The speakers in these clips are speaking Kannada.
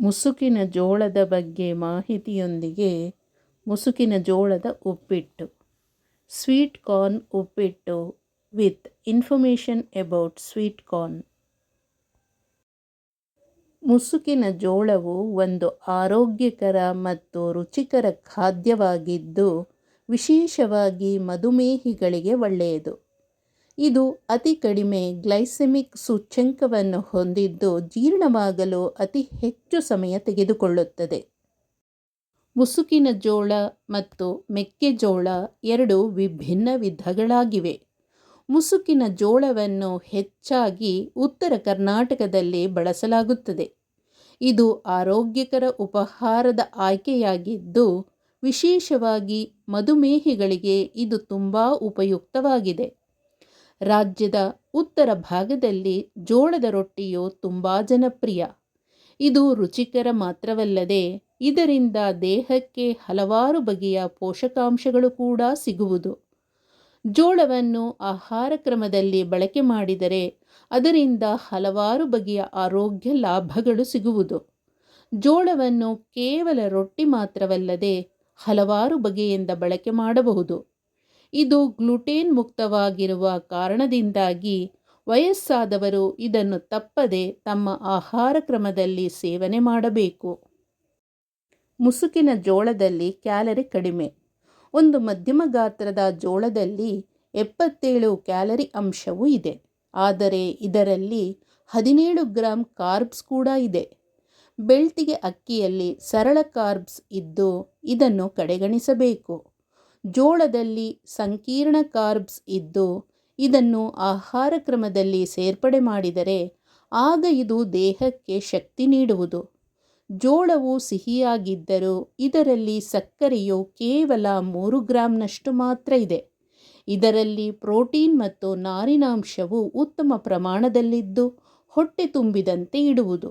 ಮುಸುಕಿನ ಜೋಳದ ಬಗ್ಗೆ ಮಾಹಿತಿಯೊಂದಿಗೆ ಮುಸುಕಿನ ಜೋಳದ ಉಪ್ಪಿಟ್ಟು. Sweet corn uppittu with information about sweet corn ಮುಸುಕಿನ ಜೋಳವು ಒಂದು ಆರೋಗ್ಯಕರ ಮತ್ತು ರುಚಿಕರ ಖಾದ್ಯವಾಗಿದ್ದು, ವಿಶೇಷವಾಗಿ ಮಧುಮೇಹಿಗಳಿಗೆ ಒಳ್ಳೆಯದು. ಇದು ಅತಿ ಕಡಿಮೆ ಗ್ಲೈಸೆಮಿಕ್ ಸೂಚ್ಯಂಕವನ್ನು ಹೊಂದಿದ್ದು ಜೀರ್ಣವಾಗಲು ಅತಿ ಹೆಚ್ಚು ಸಮಯ ತೆಗೆದುಕೊಳ್ಳುತ್ತದೆ. ಮುಸುಕಿನ ಜೋಳ ಮತ್ತು ಮೆಕ್ಕೆಜೋಳ ಎರಡು ವಿಭಿನ್ನ ವಿಧಗಳಾಗಿವೆ. ಮುಸುಕಿನ ಜೋಳವನ್ನು ಹೆಚ್ಚಾಗಿ ಉತ್ತರ ಕರ್ನಾಟಕದಲ್ಲಿ ಬಳಸಲಾಗುತ್ತದೆ. ಇದು ಆರೋಗ್ಯಕರ ಉಪಹಾರದ ಆಯ್ಕೆಯಾಗಿದ್ದು, ವಿಶೇಷವಾಗಿ ಮಧುಮೇಹಿಗಳಿಗೆ ಇದು ತುಂಬ ಉಪಯುಕ್ತವಾಗಿದೆ. ರಾಜ್ಯದ ಉತ್ತರ ಭಾಗದಲ್ಲಿ ಜೋಳದ ರೊಟ್ಟಿಯು ತುಂಬ ಜನಪ್ರಿಯ. ಇದು ರುಚಿಕರ ಮಾತ್ರವಲ್ಲದೆ ಇದರಿಂದ ದೇಹಕ್ಕೆ ಹಲವಾರು ಬಗೆಯ ಪೋಷಕಾಂಶಗಳು ಕೂಡ ಸಿಗುವುದು. ಜೋಳವನ್ನು ಆಹಾರ ಕ್ರಮದಲ್ಲಿ ಬಳಕೆ ಮಾಡಿದರೆ ಅದರಿಂದ ಹಲವಾರು ಬಗೆಯ ಆರೋಗ್ಯ ಲಾಭಗಳು ಸಿಗುವುದು. ಜೋಳವನ್ನು ಕೇವಲ ರೊಟ್ಟಿ ಮಾತ್ರವಲ್ಲದೆ ಹಲವಾರು ಬಗೆಯಿಂದ ಬಳಕೆ ಮಾಡಬಹುದು. ಇದು ಗ್ಲುಟೇನ್ ಮುಕ್ತವಾಗಿರುವ ಕಾರಣದಿಂದಾಗಿ ವಯಸ್ಸಾದವರು ಇದನ್ನು ತಪ್ಪದೆ ತಮ್ಮ ಆಹಾರ ಕ್ರಮದಲ್ಲಿ ಸೇವನೆ ಮಾಡಬೇಕು. ಮುಸುಕಿನ ಜೋಳದಲ್ಲಿ ಕ್ಯಾಲರಿ ಕಡಿಮೆ. ಒಂದು ಮಧ್ಯಮ ಗಾತ್ರದ ಜೋಳದಲ್ಲಿ ಎಪ್ಪತ್ತೇಳು ಕ್ಯಾಲರಿ ಅಂಶವೂ ಇದೆ. ಆದರೆ ಇದರಲ್ಲಿ ಹದಿನೇಳು ಗ್ರಾಂ ಕಾರ್ಬ್ಸ್ ಕೂಡ ಇದೆ. ಬೆಳ್ತಿಗೆ ಅಕ್ಕಿಯಲ್ಲಿ ಸರಳ ಕಾರ್ಬ್ಸ್ ಇದ್ದು ಇದನ್ನು ಕಡೆಗಣಿಸಬೇಕು. ಜೋಳದಲ್ಲಿ ಸಂಕೀರ್ಣ ಕಾರ್ಬ್ಸ್ ಇದ್ದು, ಇದನ್ನು ಆಹಾರ ಕ್ರಮದಲ್ಲಿ ಸೇರ್ಪಡೆ ಮಾಡಿದರೆ ಆಗ ಇದು ದೇಹಕ್ಕೆ ಶಕ್ತಿ ನೀಡುವುದು. ಜೋಳವು ಸಿಹಿಯಾಗಿದ್ದರೂ ಇದರಲ್ಲಿ ಸಕ್ಕರೆಯು ಕೇವಲ ಮೂರು ಗ್ರಾಂನಷ್ಟು ಮಾತ್ರ ಇದೆ. ಇದರಲ್ಲಿ ಪ್ರೋಟೀನ್ ಮತ್ತು ನಾರಿನಾಂಶವು ಉತ್ತಮ ಪ್ರಮಾಣದಲ್ಲಿದ್ದು ಹೊಟ್ಟೆ ತುಂಬಿದಂತೆ ಇಡುವುದು.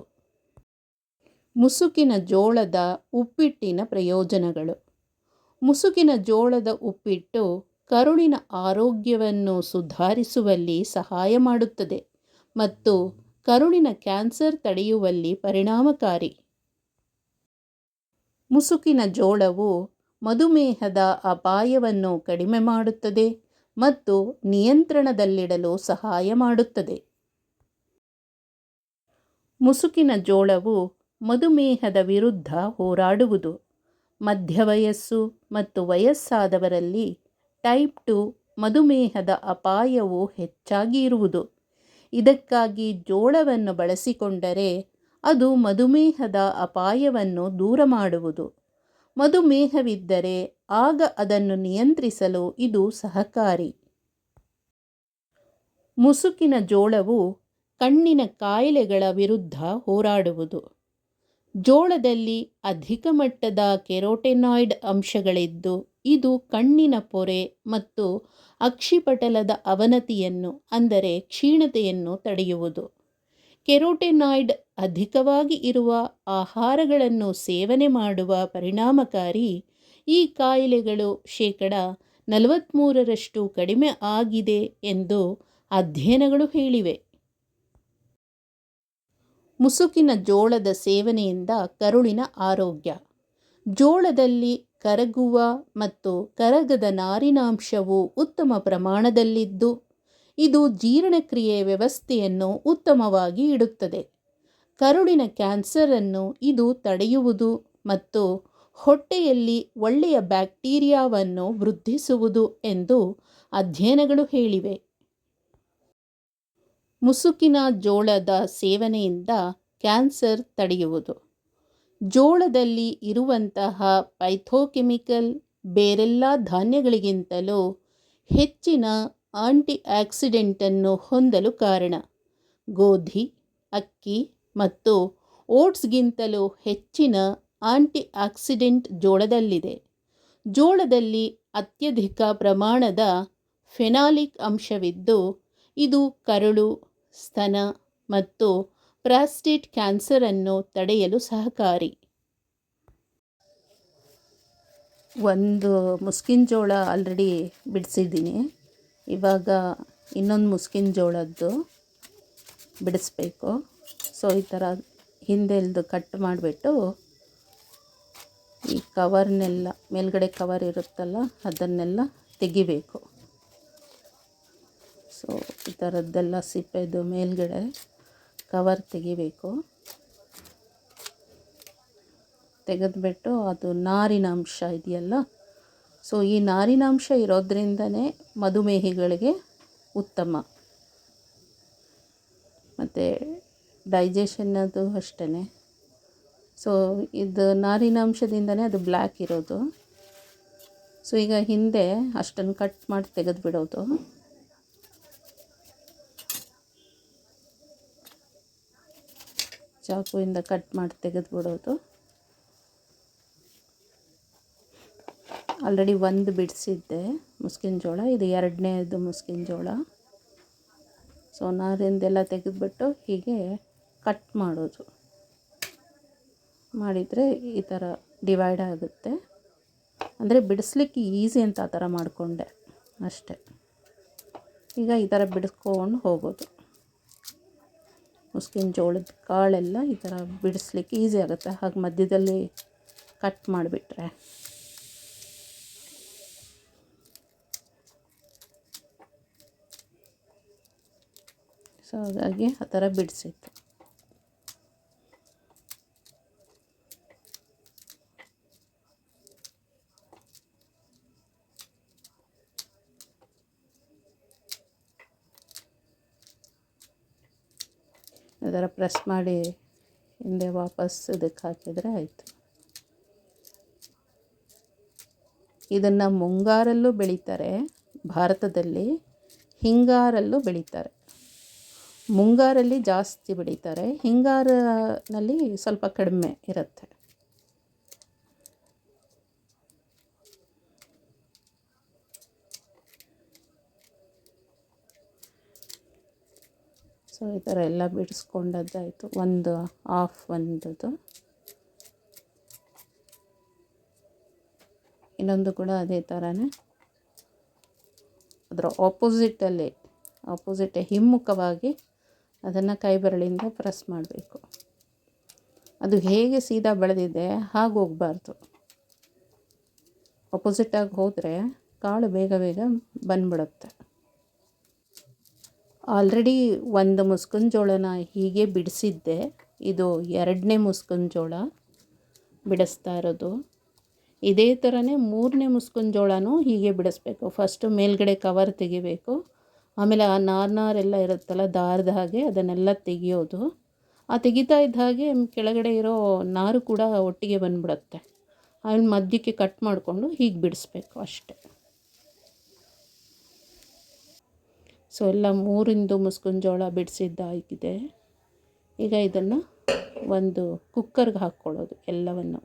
ಮುಸುಕಿನ ಜೋಳದ ಉಪ್ಪಿಟ್ಟಿನ ಪ್ರಯೋಜನಗಳು. ಮುಸುಕಿನ ಜೋಳದ ಉಪ್ಪಿಟ್ಟು ಕರುಳಿನ ಆರೋಗ್ಯವನ್ನು ಸುಧಾರಿಸುವಲ್ಲಿ ಸಹಾಯ ಮಾಡುತ್ತದೆ ಮತ್ತು ಕರುಳಿನ ಕ್ಯಾನ್ಸರ್ ತಡೆಯುವಲ್ಲಿ ಪರಿಣಾಮಕಾರಿ. ಮುಸುಕಿನ ಜೋಳವು ಮಧುಮೇಹದ ಅಪಾಯವನ್ನು ಕಡಿಮೆ ಮಾಡುತ್ತದೆ ಮತ್ತು ನಿಯಂತ್ರಣದಲ್ಲಿಡಲು ಸಹಾಯ ಮಾಡುತ್ತದೆ. ಮುಸುಕಿನ ಜೋಳವು ಮಧುಮೇಹದ ವಿರುದ್ಧ ಹೋರಾಡುವುದು. ಮಧ್ಯವಯಸ್ಸು ಮತ್ತು ವಯಸ್ಸಾದವರಲ್ಲಿ ಟೈಪ್ ಟು ಮಧುಮೇಹದ ಅಪಾಯವು ಹೆಚ್ಚಾಗಿ ಇರುವುದು ಇದಕ್ಕಾಗಿ ಜೋಳವನ್ನು ಬಳಸಿಕೊಂಡರೆ ಅದು ಮಧುಮೇಹದ ಅಪಾಯವನ್ನು ದೂರ ಮಾಡುವುದು ಮಧುಮೇಹವಿದ್ದರೆ ಆಗ ಅದನ್ನು ನಿಯಂತ್ರಿಸಲು ಇದು ಸಹಕಾರಿ. ಮುಸುಕಿನ ಜೋಳವು ಕಣ್ಣಿನ ಕಾಯಿಲೆಗಳ ವಿರುದ್ಧ ಹೋರಾಡುವುದು. ಜೋಳದಲ್ಲಿ ಅಧಿಕ ಮಟ್ಟದ ಕೆರೋಟೆನಾಯ್ಡ್ ಅಂಶಗಳಿದ್ದು, ಇದು ಕಣ್ಣಿನ ಪೊರೆ ಮತ್ತು ಅಕ್ಷಿಪಟಲದ ಅವನತಿಯನ್ನು, ಅಂದರೆ ಕ್ಷೀಣತೆಯನ್ನು ತಡೆಯುವುದು. ಕೆರೋಟೆನಾಯ್ಡ್ ಅಧಿಕವಾಗಿ ಇರುವ ಆಹಾರಗಳನ್ನು ಸೇವನೆ ಮಾಡುವ ಪರಿಣಾಮಕಾರಿ ಈ ಕಾಯಿಲೆಗಳು ಶೇಕಡ ನಲವತ್ತ್ಮೂರರಷ್ಟು ಕಡಿಮೆ ಆಗಿದೆ ಎಂದು ಅಧ್ಯಯನಗಳು ಹೇಳಿವೆ. ಮುಸುಕಿನ ಜೋಳದ ಸೇವನೆಯಿಂದ ಕರುಳಿನ ಆರೋಗ್ಯ. ಜೋಳದಲ್ಲಿ ಕರಗುವ ಮತ್ತು ಕರಗದ ನಾರಿನಾಂಶವು ಉತ್ತಮ ಪ್ರಮಾಣದಲ್ಲಿದ್ದು, ಇದು ಜೀರ್ಣಕ್ರಿಯೆ ವ್ಯವಸ್ಥೆಯನ್ನು ಉತ್ತಮವಾಗಿ ಇಡುತ್ತದೆ. ಕರುಳಿನ ಕ್ಯಾನ್ಸರನ್ನು ಇದು ತಡೆಯುವುದು ಮತ್ತು ಹೊಟ್ಟೆಯಲ್ಲಿ ಒಳ್ಳೆಯ ಬ್ಯಾಕ್ಟೀರಿಯಾವನ್ನು ವೃದ್ಧಿಸುವುದು ಎಂದು ಅಧ್ಯಯನಗಳು ಹೇಳಿವೆ. ಮುಸುಕಿನ ಜೋಳದ ಸೇವನೆಯಿಂದ ಕ್ಯಾನ್ಸರ್ ತಡೆಯುವುದು. ಜೋಳದಲ್ಲಿ ಇರುವಂತಹ ಪೈಥೋಕೆಮಿಕಲ್ ಬೇರೆಲ್ಲ ಧಾನ್ಯಗಳಿಗಿಂತಲೂ ಹೆಚ್ಚಿನ ಆಂಟಿ ಆಕ್ಸಿಡೆಂಟನ್ನು ಹೊಂದಲು ಕಾರಣ. ಗೋಧಿ, ಅಕ್ಕಿ ಮತ್ತು ಓಟ್ಸ್ಗಿಂತಲೂ ಹೆಚ್ಚಿನ ಆಂಟಿ ಆಕ್ಸಿಡೆಂಟ್ ಜೋಳದಲ್ಲಿದೆ. ಜೋಳದಲ್ಲಿ ಅತ್ಯಧಿಕ ಪ್ರಮಾಣದ ಫೆನಾಲಿಕ್ ಅಂಶವಿದ್ದು, ಇದು ಕರುಳು ಸ್ತನ ಮತ್ತು ಪ್ರಾಸ್ಟೇಟ್ ಕ್ಯಾನ್ಸರನ್ನು ತಡೆಯಲು ಸಹಕಾರಿ. ಒಂದು ಮುಸ್ಕಿನ ಜೋಳ ಆಲ್ರೆಡಿ ಬಿಡಿಸಿದ್ದೀನಿ. ಇವಾಗ ಇನ್ನೊಂದು ಮುಸ್ಕಿನ ಜೋಳದ್ದು ಬಿಡಿಸ್ಬೇಕು. ಸೊ ಈ ಥರ ಹಿಂದೆಲ್ದು ಕಟ್ ಮಾಡಿಬಿಟ್ಟು ಈ ಕವರ್ನೆಲ್ಲ ಮೇಲ್ಗಡೆ ಕವರ್ ಇರುತ್ತಲ್ಲ, ಅದನ್ನೆಲ್ಲ ತೆಗಿಬೇಕು. ಸೊ, ಈ ಥರದ್ದೆಲ್ಲ ಸಿಪ್ಪೆದು ಮೇಲ್ಗಡೆ ಕವರ್ ತೆಗಿಬೇಕು. ತೆಗೆದುಬಿಟ್ಟು ಅದು ನಾರಿನ ಅಂಶ ಇದೆಯಲ್ಲ, ಸೊ ಈ ನಾರಿನಾಂಶ ಇರೋದ್ರಿಂದನೇ ಮಧುಮೇಹಿಗಳಿಗೆ ಉತ್ತಮ. ಮತ್ತು ಡೈಜೆಷನ್ ಅದು ಅಷ್ಟೇ ಸೊ, ಇದು ನಾರಿನಾಂಶದಿಂದನೇ ಅದು ಬ್ಲ್ಯಾಕ್ ಇರೋದು. ಸೊ, ಈಗ ಹಿಂದೆ ಅಷ್ಟನ್ನು ಕಟ್ ಮಾಡಿ ತೆಗೆದು ಚಾಕುವಿಂದ ಕಟ್ ಮಾಡಿ ತೆಗೆದು ಬಿಡೋದು ಆಲ್ರೆಡಿ ಒಂದು ಬಿಡಿಸಿದ್ದೆ ಮುಸ್ಕಿನ ಜೋಳ, ಇದು ಎರಡನೇದು ಮುಸ್ಕಿನ ಜೋಳ. ಸೊ ನಾರಿಂದೆಲ್ಲ ತೆಗೆದುಬಿಟ್ಟು ಹೀಗೆ ಕಟ್ ಮಾಡೋದು. ಮಾಡಿದರೆ ಈ ಥರ ಡಿವೈಡ್ ಆಗುತ್ತೆ. ಅಂದರೆ ಬಿಡಿಸ್ಲಿಕ್ಕೆ ಈಸಿ ಅಂತ ಆ ಥರ ಮಾಡಿಕೊಂಡೆ ಅಷ್ಟೆ. ಈಗ ಈ ಥರ ಬಿಡಿಸ್ಕೊಂಡು ಹೋಗೋದು. ಮುಸ್ಕಿನ ಜೋಳದ ಕಾಳೆಲ್ಲ ಈ ಥರ ಬಿಡಿಸ್ಲಿಕ್ಕೆ ಈಸಿ ಆಗುತ್ತೆ. ಹಾಗೆ ಮಧ್ಯದಲ್ಲಿ ಕಟ್ ಮಾಡಿಬಿಟ್ರೆ. ಸೊ ಹಾಗಾಗಿ ಆ ಥರ ಬಿಡಿಸಿತ್ತು. ಅದರ ಪ್ರೆಸ್ ಮಾಡಿ ಹಿಂದೆ ವಾಪಸ್ ಇದಕ್ಕೆ ಹಾಕಿದರೆ ಆಯಿತು. ಇದನ್ನು ಮುಂಗಾರಲ್ಲೂ ಬೆಳೀತಾರೆ, ಭಾರತದಲ್ಲಿ ಹಿಂಗಾರಲ್ಲೂ ಬೆಳೀತಾರೆ. ಮುಂಗಾರಲ್ಲಿ ಜಾಸ್ತಿ ಬೆಳೀತಾರೆ, ಹಿಂಗಾರನಲ್ಲಿ ಸ್ವಲ್ಪ ಕಡಿಮೆ ಇರುತ್ತೆ. ಸೊ ಈ ಥರ ಎಲ್ಲ ಬಿಡಿಸ್ಕೊಂಡದ್ದಾಯಿತು. ಒಂದು ಆಫ್ ಒಂದದು ಇನ್ನೊಂದು ಕೂಡ ಅದೇ ಥರನೇ. ಅದರ ಆಪೋಸಿಟಲ್ಲಿ ಆಪೋಸಿಟ್ ಹಿಮ್ಮುಖವಾಗಿ ಅದನ್ನು ಕೈ ಬೆರಳಿಂದ ಪ್ರೆಸ್ ಮಾಡಬೇಕು. ಅದು ಹೇಗೆ ಸೀದಾ ಬೆಳೆದಿದೆ, ಹಾಗೆ ಹೋಗಬಾರ್ದು. ಆಪೋಸಿಟಾಗಿ ಹೋದರೆ ಕಾಳು ಬೇಗ ಬೇಗ ಬಂದ್ಬಿಡುತ್ತೆ. ಆಲ್ರೆಡಿ ಒಂದು ಮುಸ್ಕಿನ ಜೋಳನ ಹೀಗೆ ಬಿಡಿಸಿದ್ದೆ. ಇದು ಎರಡನೇ ಮುಸ್ಕಿನ ಜೋಳ ಬಿಡಿಸ್ತಾ ಇರೋದು. ಇದೇ ಥರನೇ ಮೂರನೇ ಮುಸ್ಕಿನ ಜೋಳನೂ ಹೀಗೆ ಬಿಡಿಸ್ಬೇಕು. ಫಸ್ಟು ಮೇಲ್ಗಡೆ ಕವರ್ ತೆಗಿಬೇಕು. ಆಮೇಲೆ ಆ ನಾರು ನಾರೆಲ್ಲ ಇರುತ್ತಲ್ಲ, ದಾರದ ಹಾಗೆ ಅದನ್ನೆಲ್ಲ ತೆಗಿಯೋದು. ಆ ತೆಗಿತಾ ಇದ್ದ ಹಾಗೆ ಕೆಳಗಡೆ ಇರೋ ನಾರು ಕೂಡ ಒಟ್ಟಿಗೆ ಬಂದ್ಬಿಡುತ್ತೆ. ಆಮೇಲೆ ಮಧ್ಯಕ್ಕೆ ಕಟ್ ಮಾಡಿಕೊಂಡು ಹೀಗೆ ಬಿಡಿಸ್ಬೇಕು ಅಷ್ಟೆ. ಸೊ ಎಲ್ಲ ಮೂರಿಂದು ಮುಸ್ಕಿನ ಜೋಳ ಬಿಡಿಸಿದ್ದಾಗಿದೆ. ಈಗ ಇದನ್ನು ಒಂದು ಕುಕ್ಕರ್ಗೆ ಹಾಕ್ಕೊಳ್ಳೋದು ಎಲ್ಲವನ್ನು.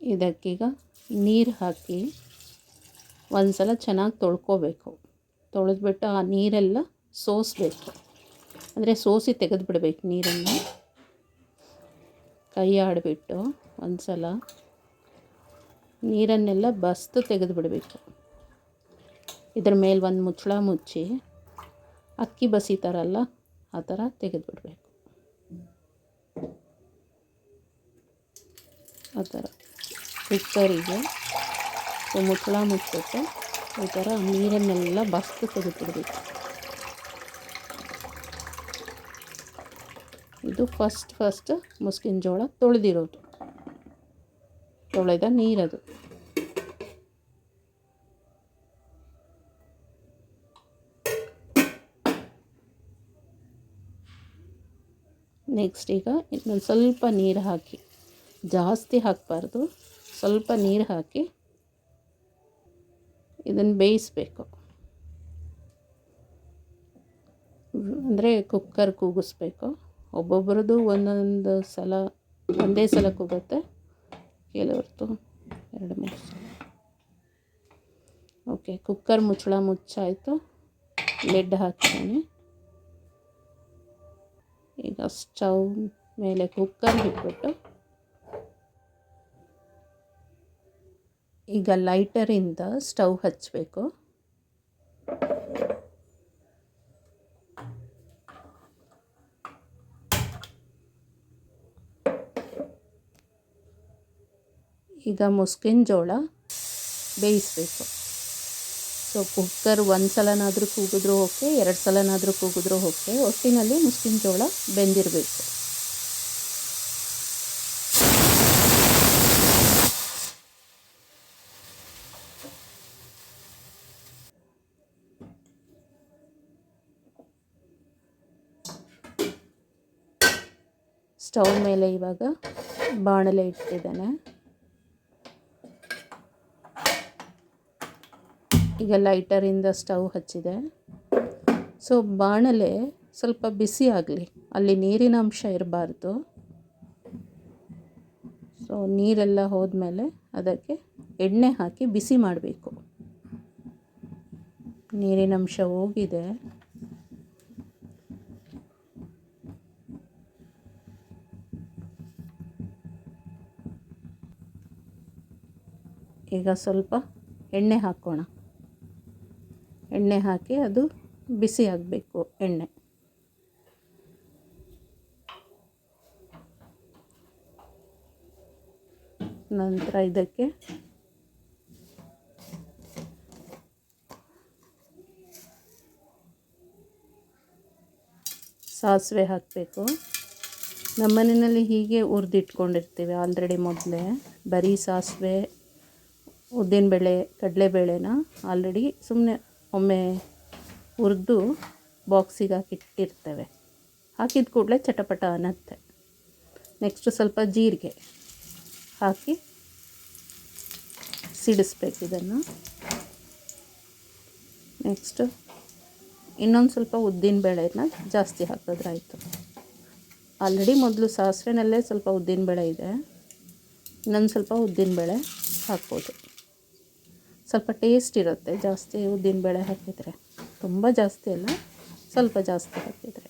ಇದಕ್ಕೀಗ ನೀರು ಹಾಕಿ ಒಂದು ಸಲ ಚೆನ್ನಾಗಿ ತೊಳ್ಕೊಬೇಕು. ತೊಳೆದ್ಬಿಟ್ಟು ಆ ನೀರೆಲ್ಲ ಸೋಸಬೇಕು. ಅಂದರೆ ಸೋಸಿ ತೆಗೆದುಬಿಡ್ಬೇಕು ನೀರನ್ನು. ಕೈ ಆಡಿಬಿಟ್ಟು ಒಂದು ಸಲ ನೀರನ್ನೆಲ್ಲ ಬಸ್ತು ತೆಗೆದುಬಿಡಬೇಕು. ಇದ್ರ ಮೇಲೆ ಒಂದು ಮುಚ್ಚಳ ಮುಚ್ಚಿ ಅಕ್ಕಿ ಬಸಿತಾರಲ್ಲ ಆ ಥರ ತೆಗೆದುಬಿಡ್ಬೇಕು. ಆ ಥರ ಕುಕ್ಕರಿಗೆ ಮುಚ್ಚಳ ಮುಚ್ಚಿಬಿಟ್ಟು ಈ ಥರ ನೀರನ್ನೆಲ್ಲ ಬಸ್ತು ತೆಗೆದುಬಿಡ್ಬೇಕು. ಇದು ಫಸ್ಟ್ ಫಸ್ಟ್ ಮುಸ್ಕಿನ ಜೋಳ ತೊಳೆದಿರೋದು. ತೊಳೆದ ನೀರದು. ನೆಕ್ಸ್ಟ್ ಈಗ ಇನ್ನೊಂದು ಸ್ವಲ್ಪ ನೀರು ಹಾಕಿ ಜಾಸ್ತಿ ಹಾಕಬಾರ್ದು. ಸ್ವಲ್ಪ ನೀರು ಹಾಕಿ ಇದನ್ನು ಬೇಯಿಸಬೇಕು. ಅಂದರೆ ಕುಕ್ಕರ್ ಕೂಗಿಸ್ಬೇಕು. ಒಬ್ಬೊಬ್ರದ್ದು ಒಂದೊಂದು ಸಲ, ಒಂದೇ ಸಲ ಕೂಗುತ್ತೆ. ಕೆಲವ್ರದ್ದು ಎರಡು, ಮೂರು ಸಲ. ಓಕೆ, ಕುಕ್ಕರ್ ಮುಚ್ಚಳ ಮುಚ್ಚಾಯಿತು. ಲೆಡ್ ಹಾಕ್ತೀನಿ ಈಗ ಸ್ಟವ್ ಮೇಲೆ ಕುಕ್ಕರ್ ಇಟ್ಬಿಟ್ಟು ಈಗ ಲೈಟರಿಂದ ಸ್ಟವ್ ಹಚ್ಚಬೇಕು ಈಗ ಮುಸ್ಕಿನ ಜೋಳ ಬೇಯಿಸಬೇಕು. ಸೊ ಕುಕ್ಕರ್ ಒಂದು ಸಲನಾದರೂ ಕೂಗಿದ್ರೂ ಓಕೆ ಎರಡು ಸಲನಾದರೂ ಕೂಗಿದ್ರೂ ಓಕೆ ಒಟ್ಟಿನಲ್ಲಿ ಮುಸ್ಕಿನ ಜೋಳ ಬೆಂದಿರಬೇಕು. ಸ್ಟವ್ ಮೇಲೆ ಇವಾಗ ಬಾಣಲೆ ಇಟ್ಟಿದ್ದೇನೆ. ಈಗ ಲೈಟರಿಂದ ಸ್ಟವ್ ಹಚ್ಚಿದೆ. ಸೊ ಬಾಣಲೆ ಸ್ವಲ್ಪ ಬಿಸಿ ಆಗಲಿ, ಅಲ್ಲಿ ನೀರಿನ ಅಂಶ ಇರಬಾರ್ದು. ಸೊ ನೀರೆಲ್ಲ ಹೋದ್ಮೇಲೆ ಅದಕ್ಕೆ ಎಣ್ಣೆ ಹಾಕಿ ಬಿಸಿ ಮಾಡಬೇಕು. ನೀರಿನ ಅಂಶ ಹೋಗಿದೆ. ಈಗ ಸ್ವಲ್ಪ ಎಣ್ಣೆ ಹಾಕೋಣ. ಎಣ್ಣೆ ಹಾಕಿ ಅದು ಬಿಸಿ ಆಗಬೇಕು ಎಣ್ಣೆ. ನಂತರ ಇದಕ್ಕೆ ಸಾಸಿವೆ ಹಾಕಬೇಕು. ನಮ್ಮ ಮನೆಯಲ್ಲಿ ಹೀಗೆ ಹುರಿದಿಟ್ಕೊಂಡಿರ್ತೀವಿ ಆಲ್ರೆಡಿ ಮೊದಲೇ. ಬರೀ ಸಾಸಿವೆ ಉದ್ದಿನಬೇಳೆ ಕಡಲೆಬೇಳೆನ ಆಲ್ರೆಡಿ ಸುಮ್ಮನೆ ಒಮ್ಮೆ ಹುರಿದು ಬಾಕ್ಸಿಗೆ ಹಾಕಿಟ್ಟಿರ್ತೇವೆ ಹಾಕಿದ ಕೂಡಲೇ ಚಟಪಟ ಅನ್ನತ್ತೆ ನೆಕ್ಸ್ಟು ಸ್ವಲ್ಪ ಜೀರಿಗೆ ಹಾಕಿ ಸಿಡಿಸ್ಬೇಕು ಇದನ್ನು. ನೆಕ್ಸ್ಟು ಇನ್ನೊಂದು ಸ್ವಲ್ಪ ಉದ್ದಿನ ಬೇಳೆನ ಜಾಸ್ತಿ ಹಾಕೋದ್ರಾಯಿತು. ಆಲ್ರೆಡಿ ಮೊದಲು ಸಾಸಿವೆನಲ್ಲೇ ಸ್ವಲ್ಪ ಉದ್ದಿನಬೇಳೆ ಇದೆ. ಇನ್ನೊಂದು ಸ್ವಲ್ಪ ಉದ್ದಿನಬೇಳೆ ಹಾಕ್ಬೋದು. ಸ್ವಲ್ಪ ಟೇಸ್ಟ್ ಇರುತ್ತೆ. ಜಾಸ್ತಿ ಉದ್ದಿನಬೇಳೆ ಹಾಕಿದರೆ. ತುಂಬ ಜಾಸ್ತಿ ಅಲ್ಲ, ಸ್ವಲ್ಪ ಜಾಸ್ತಿ ಹಾಕಿದರೆ.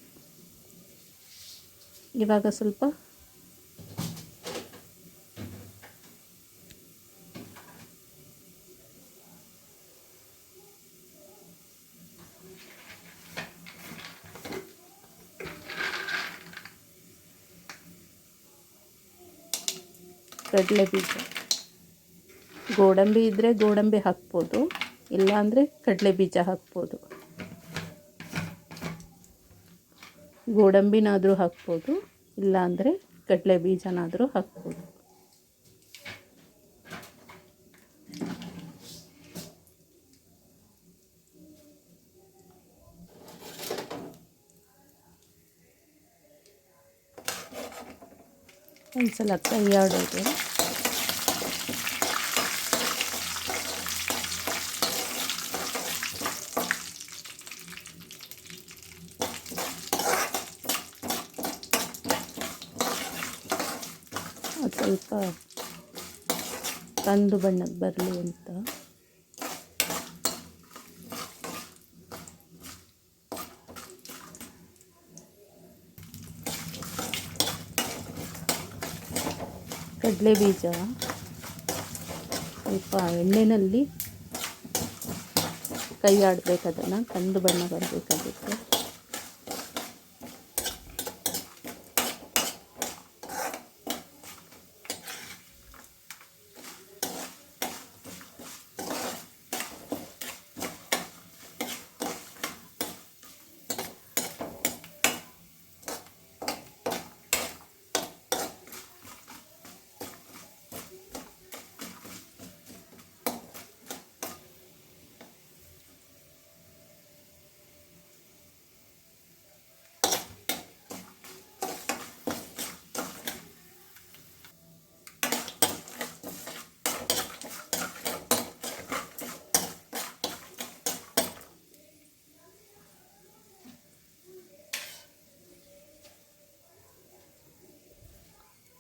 ಇವಾಗ ಸ್ವಲ್ಪ ಕಡಲೆ ಬೀಜ ಗೋಡಂಬಿ ಇದ್ದರೆ ಗೋಡಂಬಿ ಹಾಕ್ಬೋದು, ಇಲ್ಲಾಂದರೆ ಕಡಲೆ ಬೀಜ ಹಾಕ್ಬೋದು. ಗೋಡಂಬಿನಾದರೂ ಹಾಕ್ಬೋದು, ಇಲ್ಲಾಂದರೆ ಕಡಲೆ ಬೀಜನಾದರೂ ಹಾಕ್ಬೋದು. ಒಂದ್ಸಲ ಕೈ ಆಡೋದು ಸ್ವಲ್ಪ ಕಂದು ಬಣ್ಣಕ್ಕೆ ಬರಲಿ ಅಂತ. ಕಡಲೆ ಬೀಜ ಸ್ವಲ್ಪ ಎಣ್ಣೆಯಲ್ಲಿ ಕೈ ಆಡಬೇಕು ಅದನ್ನು ಕಂದು ಬಣ್ಣ ಬರಬೇಕಾಗುತ್ತೆ.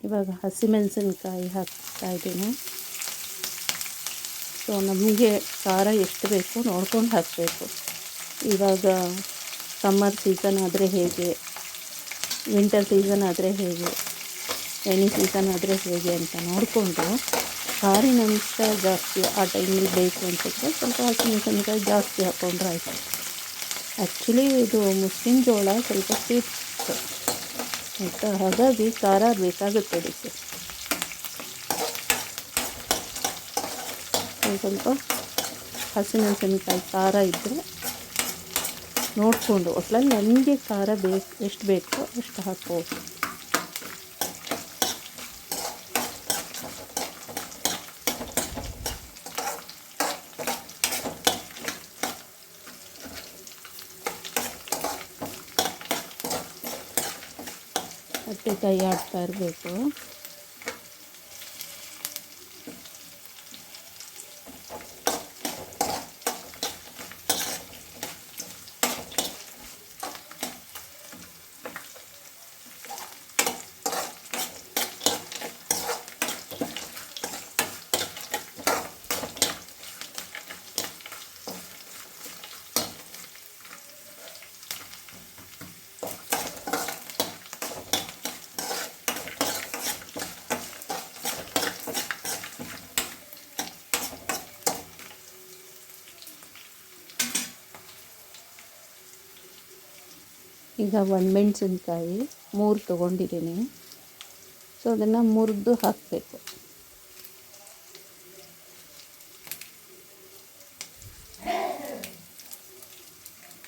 ಇವಾಗ ಹಸಿಮೆಣಸಿನ್ಕಾಯಿ ಹಾಕ್ತಾ ಇದ್ದೀನಿ. ಸೊ ನಮಗೆ ಖಾರ ಎಷ್ಟು ಬೇಕು ನೋಡ್ಕೊಂಡು ಹಾಕಬೇಕು. ಇವಾಗ ಸಮ್ಮರ್ ಸೀಸನ್ ಆದರೆ ಹೇಗೆ? ವಿಂಟರ್ ಸೀಸನ್ ಆದರೆ ಹೇಗೆ? ರೈನಿ ಸೀಸನ್ ಆದರೆ ಹೇಗೆ ಅಂತ ನೋಡಿಕೊಂಡು ಖಾರಿನ ಅಂಶ ಜಾಸ್ತಿ ಆ ಟೈಮಲ್ಲಿ ಬೇಕು ಅಂತ ಸ್ವಲ್ಪ ಹಸಿಮೆಣಸಿನ್ಕಾಯಿ ಜಾಸ್ತಿ ಹಾಕ್ಕೊಂಡ್ರೆ ಆಯಿತು. ಆ್ಯಕ್ಚುಲಿ ಇದು ಮುಸ್ಲಿಂ ಜೋಳ ಸ್ವಲ್ಪ ಸ್ವೀಟ್ ಆಯಿತಾ ಹಾಗಾಗಿ ಖಾರ ಬೇಕಾಗುತ್ತೆ ಅದಕ್ಕೆ. ಒಂದು ಸ್ವಲ್ಪ ಹಸಿಮೆಣಸಿನಕಾಯಿ ಖಾರ ಇದ್ದರೆ ನೋಡಿಕೊಂಡು ಒಟ್ಲಲ್ಲಿ ನನಗೆ ಖಾರ ಬೇಕು, ಎಷ್ಟು ಬೇಕೋ ಅಷ್ಟು ಹಾಕ್ಬೋದು ಮತ್ತೆ ಕೈ ಆಡ್ತಾ ಇರಬೇಕು. ಈಗ ಒಣಮೆಣ್ಸಿನ್ಕಾಯಿ ಮೂರು ತೊಗೊಂಡಿದ್ದೀನಿ. ಸೊ ಅದನ್ನು ಮುರಿದು ಹಾಕಬೇಕು.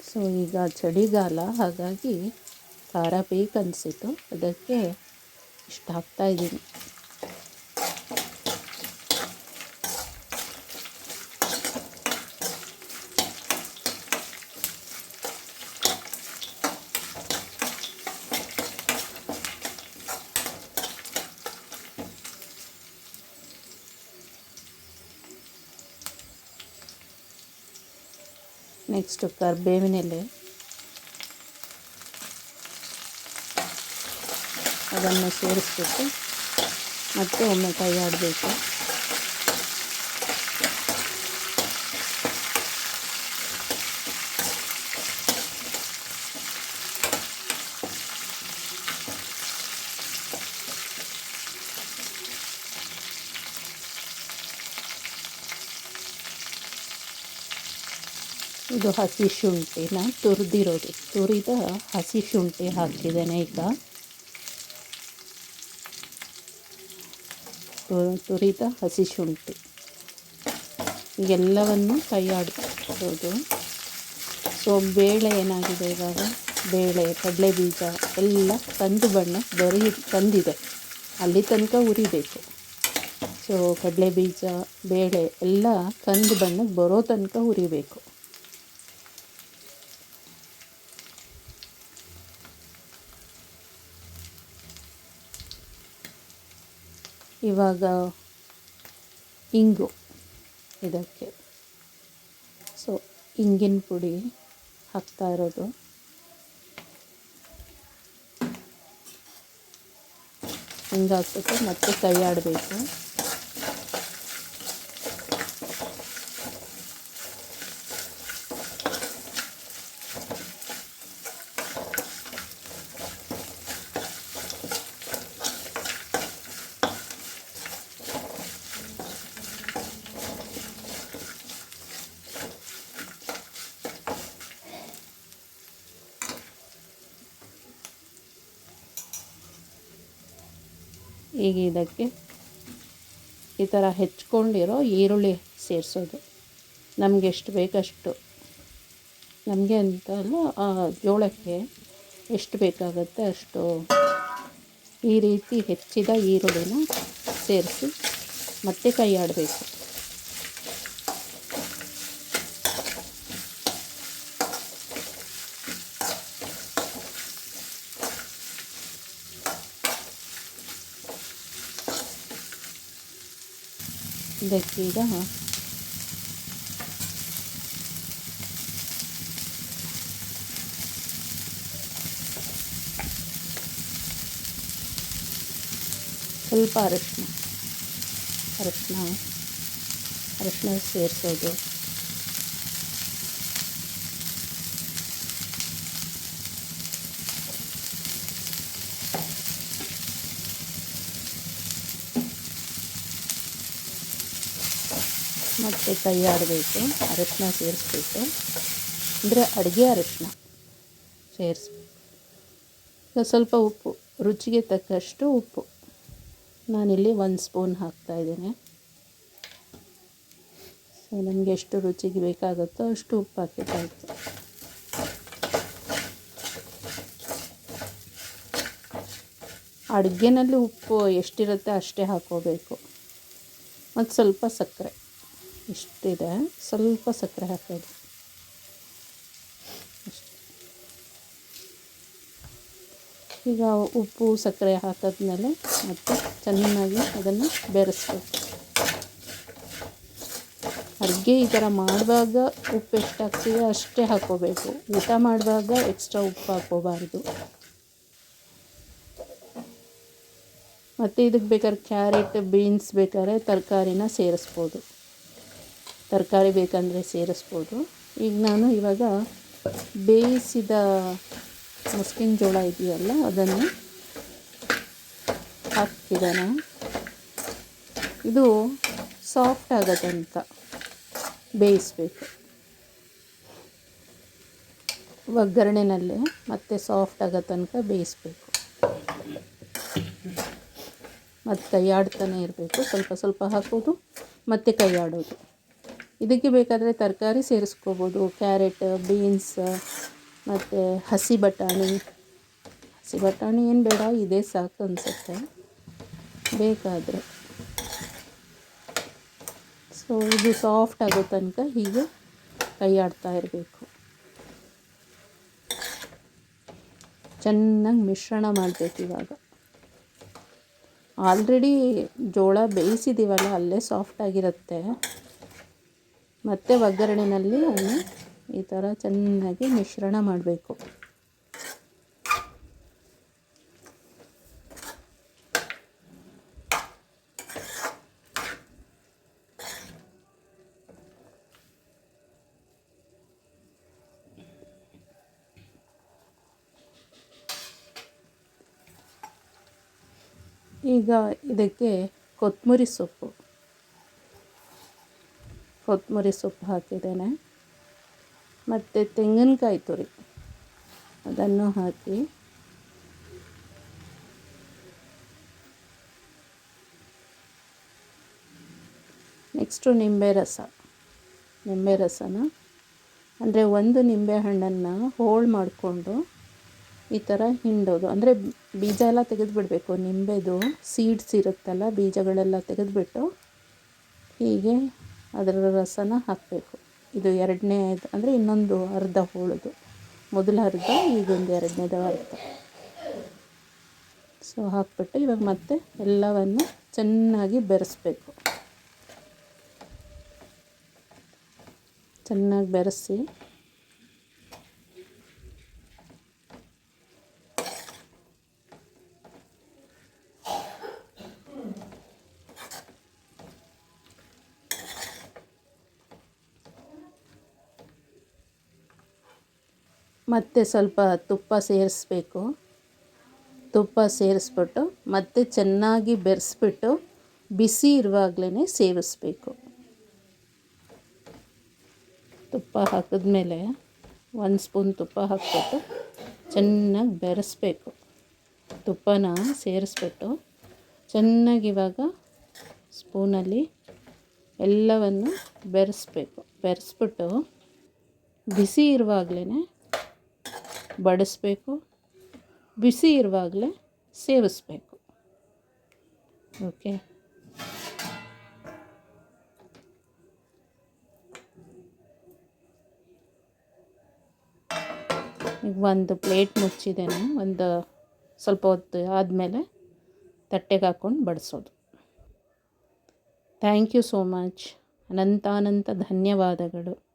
ಸೊ ಈಗ ಚಳಿಗಾಲ, ಹಾಗಾಗಿ ಖಾರ ಬೇಕನ್ನಿಸಿತು ಅದಕ್ಕೆ ಇಷ್ಟು ಹಾಕ್ತಾಯಿದ್ದೀನಿ ನೆಕ್ಸ್ಟು ಕರ್ಬೇವಿನ ಎಲೆ ಅದನ್ನು ಸೇರಿಸ್ಬಿಟ್ಟು ಮತ್ತೆ ಒಮ್ಮೆ ಕೈ ಆಡಬೇಕು. ಇದು ಹಸಿ ಶುಂಠಿನ ತುರಿದಿರೋದು. ತುರಿದ ಹಸಿ ಶುಂಠಿ ಹಾಕಿದ್ದೇನೆ ಈಗ. ತುರಿದ ಹಸಿ ಶುಂಠಿ. ಎಲ್ಲವನ್ನು ಕೈ ಆಡಿಸೋದು ಸೊ ಬೇಳೆ ಏನಾಗಿದೆ ಇವಾಗ? ಬೇಳೆ ಕಡಲೆ ಬೀಜ ಎಲ್ಲ ಕಂದು ಬಣ್ಣ, ಬರೀ, ತಂದಿದೆ. ಅಲ್ಲಿ ತನಕ ಉರಿಬೇಕು. ಸೊ ಕಡಲೆ ಬೀಜ ಬೇಳೆ ಎಲ್ಲ ಕಂದು ಬಣ್ಣಕ್ಕೆ ಬರೋ ತನಕ ಉರಿಬೇಕು. ಇವಾಗ ಇಂಗು ಇದಕ್ಕೆ. ಸೊ ಇಂಗಿನ ಪುಡಿ ಹಾಕ್ತಾ ಇರೋದು. ಹಿಂಗೆ ಹಾಕ್ಬಿಟ್ಟು ಮತ್ತೆ ಕೈ ಆಡಬೇಕು ಈಗ ಇದಕ್ಕೆ ಈ ಥರ ಹೆಚ್ಕೊಂಡಿರೋ ಈರುಳ್ಳಿ ಸೇರಿಸೋದು. ನಮಗೆ ಎಷ್ಟು ಬೇಕಷ್ಟು. ನಮಗೆ ಅಂತಲ್ಲ ಜೋಳಕ್ಕೆ ಎಷ್ಟು ಬೇಕಾಗುತ್ತೆ ಅಷ್ಟು ಈ ರೀತಿ ಹೆಚ್ಚಿದ ಈರುಳ್ಳಿನ ಸೇರಿಸಿ ಮತ್ತೆ ಕೈ ಆಡಬೇಕು ಇದಕ್ಕೀಗ ಸ್ವಲ್ಪ ಅರಶಿನ ಅರಶಿನ ಅರಶಿನ ಸೇರಿಸೋದು ಮತ್ತು ಕೈ ಆಡಬೇಕು ಅರಶಿನ ಸೇರಿಸ್ಬೇಕು. ಅಂದರೆ ಅಡುಗೆ ಅರಶಿನ ಸೇರಿಸ್ಬೇಕು. ಸ್ವಲ್ಪ ಉಪ್ಪು, ರುಚಿಗೆ ತಕ್ಕಷ್ಟು ಉಪ್ಪು. ನಾನಿಲ್ಲಿ ಒಂದು ಸ್ಪೂನ್ ಹಾಕ್ತಾಯಿದ್ದೇನೆ ಸೊ ನಮಗೆ ಎಷ್ಟು ರುಚಿಗೆ ಬೇಕಾಗುತ್ತೋ ಅಷ್ಟು ಉಪ್ಪು ಹಾಕಿದ್ದಾಯಿತು ಅಡುಗೆನಲ್ಲಿ ಉಪ್ಪು ಎಷ್ಟಿರುತ್ತೆ ಅಷ್ಟೇ ಹಾಕೋಬೇಕು ಮತ್ತು ಸ್ವಲ್ಪ ಸಕ್ಕರೆ. ಇಷ್ಟಿದೆ. ಸ್ವಲ್ಪ ಸಕ್ಕರೆ ಹಾಕೋದು ಈಗ ಉಪ್ಪು, ಸಕ್ಕರೆ ಹಾಕಿದ್ಮೇಲೆ ಮತ್ತು ಚೆನ್ನಾಗಿ ಅದನ್ನು ಬೆರೆಸ್ಬೇಕು. ಅಡುಗೆ ಈ ಥರ ಮಾಡುವಾಗ ಉಪ್ಪು ಎಷ್ಟು ಹಾಕ್ತೀವಿ ಅಷ್ಟೇ ಹಾಕ್ಕೋಬೇಕು. ಊಟ ಮಾಡುವಾಗ ಎಕ್ಸ್ಟ್ರಾ ಉಪ್ಪು ಹಾಕ್ಕೋಬಾರ್ದು. ಮತ್ತು ಇದಕ್ಕೆ ಬೇಕಾದ್ರೆ ಕ್ಯಾರೆಟ್, ಬೀನ್ಸ್ ಬೇಕಾದ್ರೆ ತರಕಾರಿನ ಸೇರಿಸ್ಬೋದು. ತರಕಾರಿ ಬೇಕಂದರೆ ಸೇರಿಸ್ಬೋದು. ಈಗ ನಾನು ಇವಾಗ ಬೇಯಿಸಿದ ಮುಸ್ಕಿನ ಜೋಳ ಇದೆಯಲ್ಲ, ಅದನ್ನು ಹಾಕ್ತಿದ್ದಾನೆ. ಇದು ಸಾಫ್ಟ್ ಆಗೋದಂತ ಬೇಯಿಸ್ಬೇಕು. ಒಗ್ಗರಣೆನಲ್ಲೇ ಮತ್ತೆ ಸಾಫ್ಟ್ ಆಗೋ ತನಕ ಬೇಯಿಸ್ಬೇಕು. ಮತ್ತು ಕೈಯಾಡ್ತಾನೆ ಇರಬೇಕು. ಸ್ವಲ್ಪ ಸ್ವಲ್ಪ ಹಾಕೋದು, ಮತ್ತು ಕೈಯಾಡೋದು. ಇದಕ್ಕೆ ಬೇಕಾದರೆ ತರಕಾರಿ ಸೇರಿಸ್ಕೋಬೋದು, ಕ್ಯಾರೆಟ್, ಬೀನ್ಸ್, ಮತ್ತು ಹಸಿ ಬಟಾಣಿ. ಹಸಿ ಬಟಾಣಿ ಏನು ಬೇಡ, ಇದೇ ಸಾಕು ಅನಿಸುತ್ತೆ. ಬೇಕಾದರೆ. ಸೊ ಇದು ಸಾಫ್ಟ್ ಆಗೋ ತನಕ ಹೀಗೆ ಕೈ ಆಡ್ತಾ ಇರಬೇಕು. ಚೆನ್ನಾಗಿ ಮಿಶ್ರಣ ಮಾಡಬೇಕು ಇವಾಗ. ಆಲ್ರೆಡಿ ಜೋಳ ಬೇಯಿಸಿದ್ದೀವಲ್ಲ ಅಲ್ಲೇ ಸಾಫ್ಟ್ ಆಗಿರುತ್ತೆ. ಮತ್ತು ಒಗ್ಗರಣೆಯಲ್ಲಿ ಈ ಥರ ಚೆನ್ನಾಗಿ ಮಿಶ್ರಣ ಮಾಡಬೇಕು. ಈಗ ಇದಕ್ಕೆ ಕೊತ್ತಂಬರಿ ಸೊಪ್ಪು. ಕೊತ್ತಂಬರಿ ಸೊಪ್ಪು ಹಾಕಿದ್ದೇನೆ. ಮತ್ತು ತೆಂಗಿನಕಾಯಿ ತುರಿ, ಅದನ್ನು ಹಾಕಿ. ನೆಕ್ಸ್ಟು ನಿಂಬೆ ರಸ, ನಿಂಬೆ ರಸನ. ಅಂದರೆ ಒಂದು ನಿಂಬೆ ಹಣ್ಣನ್ನು ಹೋಳು ಮಾಡಿಕೊಂಡು ಈ ಥರ ಹಿಂಡೋದು. ಅಂದರೆ ಬೀಜ ಎಲ್ಲ ತೆಗೆದುಬಿಡಬೇಕು. ನಿಂಬೆದು ಸೀಡ್ಸ್ ಇರುತ್ತಲ್ಲ, ಬೀಜಗಳೆಲ್ಲ ತೆಗೆದುಬಿಟ್ಟು ಹೀಗೆ ಅದರ ರಸನ ಹಾಕಬೇಕು. ಇದು ಎರಡನೇ ಅಂದರೆ ಇನ್ನೊಂದು ಅರ್ಧ ಹೋಳೋದು. ಮೊದಲು ಅರ್ಧ, ಈಗೊಂದು ಎರಡನೇದು ಅರ್ಧ. ಸೊ ಹಾಕ್ಬಿಟ್ಟು ಇವಾಗ ಮತ್ತೆ ಎಲ್ಲವನ್ನು ಚೆನ್ನಾಗಿ ಬೆರೆಸ್ಬೇಕು. ಚೆನ್ನಾಗಿ ಬೆರೆಸಿ ಮತ್ತು ಸ್ವಲ್ಪ ತುಪ್ಪ ಸೇರಿಸ್ಬೇಕು. ತುಪ್ಪ ಸೇರಿಸ್ಬಿಟ್ಟು ಮತ್ತೆ ಚೆನ್ನಾಗಿ ಬೆರೆಸ್ಬಿಟ್ಟು ಬಿಸಿ ಇರುವಾಗಲೇ ಸೇವಿಸ್ಬೇಕು. ತುಪ್ಪ ಹಾಕಿದ್ಮೇಲೆ ಒಂದು ಸ್ಪೂನ್ ತುಪ್ಪ ಹಾಕ್ಬಿಟ್ಟು ಚೆನ್ನಾಗಿ ಬೆರೆಸ್ಬೇಕು. ತುಪ್ಪನ ಸೇರಿಸ್ಬಿಟ್ಟು ಚೆನ್ನಾಗಿ ಇವಾಗ ಸ್ಪೂನಲ್ಲಿ ಎಲ್ಲವನ್ನು ಬೆರೆಸ್ಬೇಕು. ಬೆರೆಸ್ಬಿಟ್ಟು ಬಿಸಿ ಇರುವಾಗಲೇ ಬಡಿಸ್ಬೇಕು. ಬಿಸಿ ಇರುವಾಗಲೇ ಸೇವಿಸ್ಬೇಕು. ಓಕೆ. ಈಗ ಒಂದು ಪ್ಲೇಟ್ ಮುಚ್ಚಿದ್ದೇನೆ. ಒಂದು ಸ್ವಲ್ಪ ಹೊತ್ತು ಆದಮೇಲೆ ತಟ್ಟೆಗೆ ಹಾಕ್ಕೊಂಡು ಬಡಿಸೋದು. Thank you so much. ಅನಂತಾನಂತ ಧನ್ಯವಾದಗಳು.